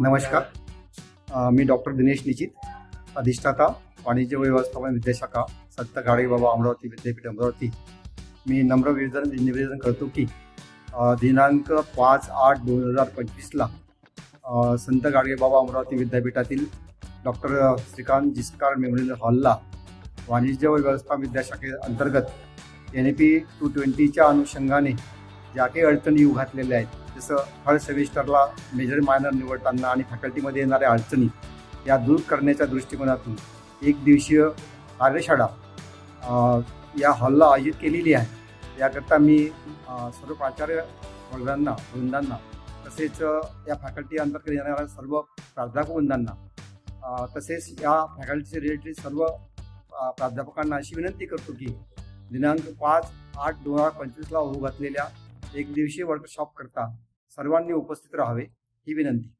नमस्कार. मी डॉक्टर दिनेश निचित अधिष्ठाता वाणिज्य व्यवस्थापन विद्याशाखा संत गाडगेबाबा अमरावती विद्यापीठ अमरावती. मी नम्र निवेदन निवेदन करतो की दिनांक पाच आठ दोन हजार पंचवीसला संत गाडगेबाबा अमरावती विद्यापीठातील डॉक्टर श्रीकांत जिस्कार मेमोरियल हॉलला वाणिज्य व व्यवस्थापन विद्याशाखे अंतर्गत एन ए पी टू ट्वेंटीच्या अनुषंगाने ज्या काही अडचणी येऊ घातलेल्या आहेत. जसं हर सेमिस्टरला मेजर मायनर निवडताना आणि फॅकल्टीमध्ये येणाऱ्या अडचणी या दूर करण्याच्या दृष्टिकोनातून एक दिवसीय कार्यशाळा या हॉलला आयोजित केलेली आहे. याकरता मी सर्व प्राचार्य वर्गांना वृंदांना तसेच या फॅकल्टी अंतर्गत येणाऱ्या सर्व प्राध्यापक वृंदांना तसेच या फॅकल्टीचे रिलेटेड सर्व प्राध्यापकांना अशी विनंती करतो की दिनांक पाच आठ दोन हजार पंचवीसला होऊ घातलेल्या एक दिवसीय वर्कशॉप करता सर्वांनी उपस्थित राहावे ही विनंती.